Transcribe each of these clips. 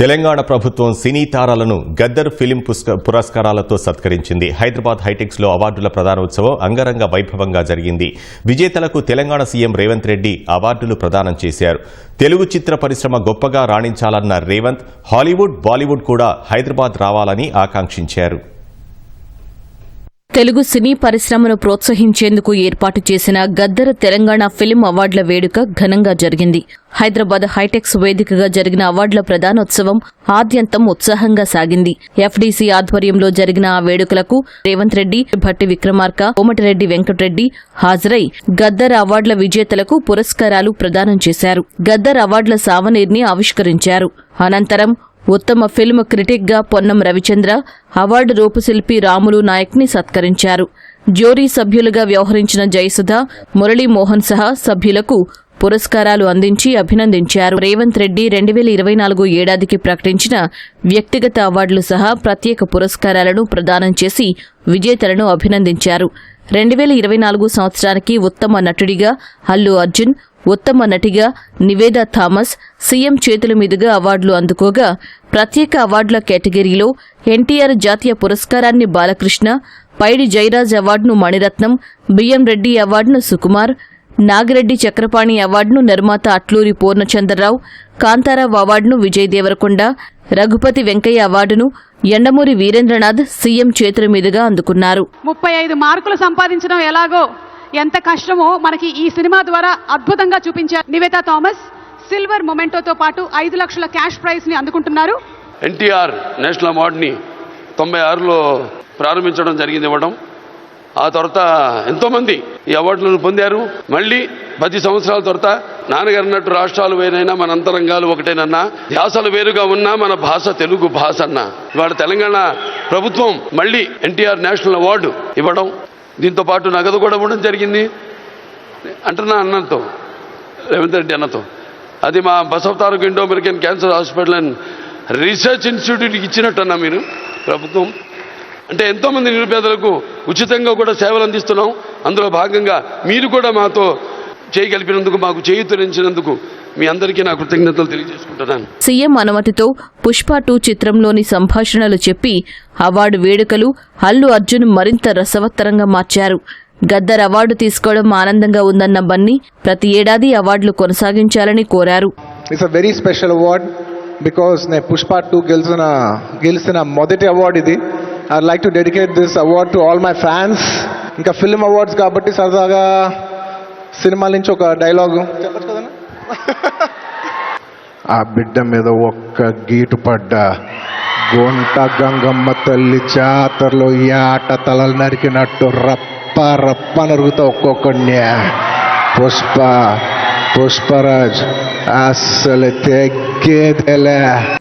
తెలంగాణ ప్రభుత్వం సినీ తారాలను గద్దర్ ఫిలిం పుస్క- పురస్కారాలతో సత్కరించింది. హైదరాబాద్ హైటెక్స్లో అవార్డుల ప్రదానోత్సవం అంగరంగ వైభవంగా జరిగింది. విజేతలకు తెలంగాణ సీఎం రేవంత్ రెడ్డి అవార్డులు ప్రదానం చేశారు. తెలుగు చిత్ర పరిశ్రమ గొప్పగా రాణించాలన్న రేవంత్ హాలీవుడ్ బాలీవుడ్ కూడా హైదరాబాద్ రావాలని ఆకాంక్షించారు. తెలుగు సినీ పరిశ్రమను ప్రోత్సహించేందుకు ఏర్పాటు చేసిన గద్దర తెలంగాణ ఫిల్మ్ అవార్డుల వేడుక ఘనంగా జరిగింది. హైదరాబాద్ హైటెక్స్ వేదికగా జరిగిన అవార్డుల ప్రధానోత్సవం ఆద్యంతం ఉత్సాహంగా సాగింది. ఎఫ్డీసీ ఆధ్వర్యంలో జరిగిన ఆ వేడుకలకు రేవంత్ రెడ్డి భట్టి విక్రమార్క కోమటిరెడ్డి వెంకటరెడ్డి హాజరై గద్దర్ అవార్డుల విజేతలకు పురస్కారాలు ప్రదానం చేశారు. గద్దర్ అవార్డుల సావనీర్ని ఆవిష్కరించారు. అనంతరం ఉత్తమ ఫిల్మ్ క్రిటిక్గా పొన్నం రవిచంద్ర అవార్డు రూపశిల్పి రాములు నాయక్ని సత్కరించారు. జ్యూరీ సభ్యులుగా వ్యవహరించిన జయసుధ మురళీ మోహన్ సహా సభ్యులకు పురస్కారాలు అందించి అభినందించారు. రేవంత్ రెడ్డి రెండు వేల ఇరవై నాలుగు ఏడాదికి ప్రకటించిన వ్యక్తిగత అవార్డులు సహా ప్రత్యేక పురస్కారాలను ప్రదానం చేసి విజేతలను అభినందించారు. రెండు వేల ఇరవై నాలుగు సంవత్సరానికి ఉత్తమ నటుడిగా అల్లు అర్జున్ ఉత్తమ నటిగా నివేదా థామస్ సీఎం చేతుల మీదుగా అవార్డులు అందుకోగా ప్రత్యేక అవార్డుల కేటగిరీలో ఎన్టీఆర్ జాతీయ పురస్కారాన్ని బాలకృష్ణ పైడి జయరాజ్ అవార్డును మణిరత్నం బిఎం రెడ్డి అవార్డును సుకుమార్ నాగిరెడ్డి చక్రపాణి అవార్డును నిర్మాత అట్లూరి పూర్ణచంద్రరావు కాంతారావు అవార్డును విజయ్ దేవరకొండ రఘుపతి వెంకయ్య అవార్డును ఎండమూరి వీరేంద్రనాథ్ సీఎం చేతుల మీదుగా అందుకున్నారు. ముప్పై ఐదు మార్కులు సంపాదించడం ఎలాగో? ఎంత కష్టమో మనకి ఈ సినిమా ద్వారా అద్భుతంగా చూపించారు. నివేతా థామస్ సిల్వర్ మొమెంటోతో పాటు ఐదు లక్షల క్యాష్ ప్రైజ్ని అందుకుంటున్నారు. ఎన్టీఆర్ నేషనల్ అవార్డుని తొంభై ఆరులో ప్రారంభించడం జరిగింది ఇవ్వడం. ఆ తర్వాత ఎంతోమంది ఈ అవార్డులను పొందారు. మళ్ళీ పది సంవత్సరాల తర్వాత నాన్నగారు అన్నట్టు రాష్ట్రాలు వేరైనా మన అంతరంగాలు ఒకటేనన్నా యాసలు వేరుగా ఉన్నా మన భాష తెలుగు భాష అన్న. ఇవాళ తెలంగాణ ప్రభుత్వం మళ్ళీ ఎన్టీఆర్ నేషనల్ అవార్డు ఇవ్వడం దీంతో పాటు నగదు కూడా ఇవ్వడం జరిగింది. అంటున్నా అన్నతో రేవంత్ రెడ్డి అన్నతో. అది మా Basavataraka Indo American cancer hospital and research ఇన్స్టిట్యూట్కి ఇచ్చినట్టు అన్నా మీరు ప్రభుత్వం. అంటే ఎంతోమంది నిరుపేదలకు ఉచితంగా కూడా సేవలు అందిస్తున్నాం. అందులో భాగంగా మీరు కూడా మాతో చేయగలిపినందుకు మాకు చేయుతరించినందుకు మీ అందరికీ నా కృతజ్ఞతలు తెలియజేసుకుంటున్నాను. సీఎం అనుమతితో పుష్ప టూ చిత్రంలోని సంభాషణలు చెప్పి అవార్డు వేడుకలు అల్లు అర్జున్ మరింత రసవత్తరంగా మార్చారు. గద్దర్ అవార్డు తీసుకోవడం ఆనందంగా ఉందన్న బన్నీ ప్రతి ఏడాది అవార్డులు కొనసాగించాలని కోరారు. It's a very special award because నేను పుష్ప టూ గెలిచిన గెలిచిన మొదటి అవార్డ్ ఇది. I like to dedicate this award to all my fans ఇంకా ఫిల్మ్ అవార్డ్స్ కాబట్టి సరదాగా సినిమాల నుంచి ఒక డైలాగ్ ఆ బిడ్డ మీద ఒక్క గీటు పడ్డా. గొంట గంగమ్మ తల్లి జాతరలో ఈ ఆట తలలు నరికినట్టు రప్ప రప్ప నరుగుతా ఒక్కొక్కడిని. పుష్ప పుష్పరాజ్ అస్సలు తెగ్గేదేలే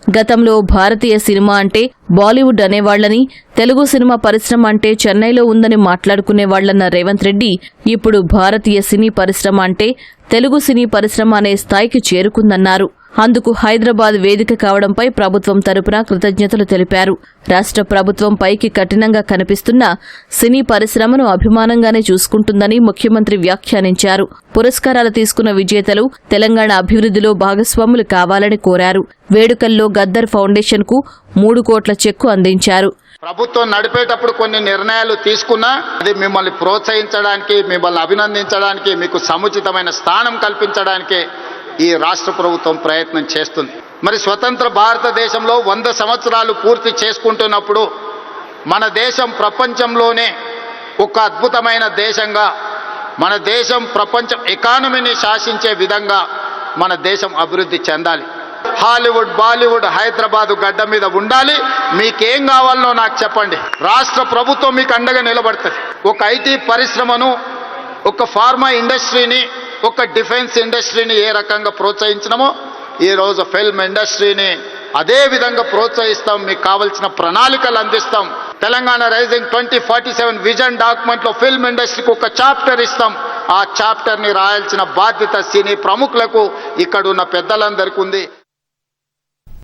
గతంలో భారతీయ సినిమా అంటే బాలీవుడ్ అనేవాళ్ళని తెలుగు సినిమా పరిశ్రమ అంటే చెన్నైలో ఉందని మాట్లాడుకునేవాళ్ళన్న రేవంత్ రెడ్డి ఇప్పుడు భారతీయ సినీ పరిశ్రమ అంటే తెలుగు సినీ పరిశ్రమ అనే స్థాయికి చేరుకుందన్నారు. అందుకు హైదరాబాద్ వేదిక కావడంపై ప్రభుత్వం తరపున కృతజ్ఞతలు తెలిపారు. రాష్ట్ర ప్రభుత్వం పైకి కఠినంగా కనిపిస్తున్న సినీ పరిశ్రమను అభిమానంగానే చూసుకుంటుందని ముఖ్యమంత్రి వ్యాఖ్యానించారు. పురస్కారాలు తీసుకున్న విజేతలు తెలంగాణ అభివృద్ధిలో భాగస్వాములు కావాలని కోరారు. వేడుకల్లో గద్దర్ ఫౌండేషన్కు మూడు కోట్ల చెక్కు అందించారు. ప్రభుత్వం నడిపేటప్పుడు కొన్ని నిర్ణయాలు తీసుకున్నా అది మిమ్మల్ని ప్రోత్సహించడానికి మిమ్మల్ని అభినందించడానికి మీకు సముచితమైన స్థానం కల్పించడానికి ఈ రాష్ట్ర ప్రభుత్వం ప్రయత్నం చేస్తుంది. మరి స్వతంత్ర భారతదేశంలో వంద సంవత్సరాలు పూర్తి చేసుకుంటున్నప్పుడు మన దేశం ప్రపంచంలోనే ఒక అద్భుతమైన దేశంగా మన దేశం ప్రపంచం ఎకానమీని శాసించే విధంగా మన దేశం అభివృద్ధి చెందాలి. హాలీవుడ్ బాలీవుడ్ హైదరాబాద్ గడ్డ మీద ఉండాలి. మీకేం కావాలనో నాకు చెప్పండి. రాష్ట్ర ప్రభుత్వం మీకు అండగా నిలబడుతుంది. ఒక ఐటీ పరిశ్రమను ఒక ఫార్మా ఇండస్ట్రీని ఒక డిఫెన్స్ ఇండస్ట్రీని ఏ రకంగా ప్రోత్సహించినామో ఈరోజు ఫిల్మ్ ఇండస్ట్రీని అదే విధంగా ప్రోత్సహిస్తాం. మీకు కావలసిన ప్రణాళికలు అందిస్తాం. Telangana rising twenty forty seven vision డాక్యుమెంట్లో film ఇండస్ట్రీకి ఒక చాప్టర్ ఇస్తాం. ఆ చాప్టర్ని రాయాల్సిన బాధ్యత సినీ ప్రముఖులకు ఇక్కడ ఉన్న పెద్దలందరికీ ఉంది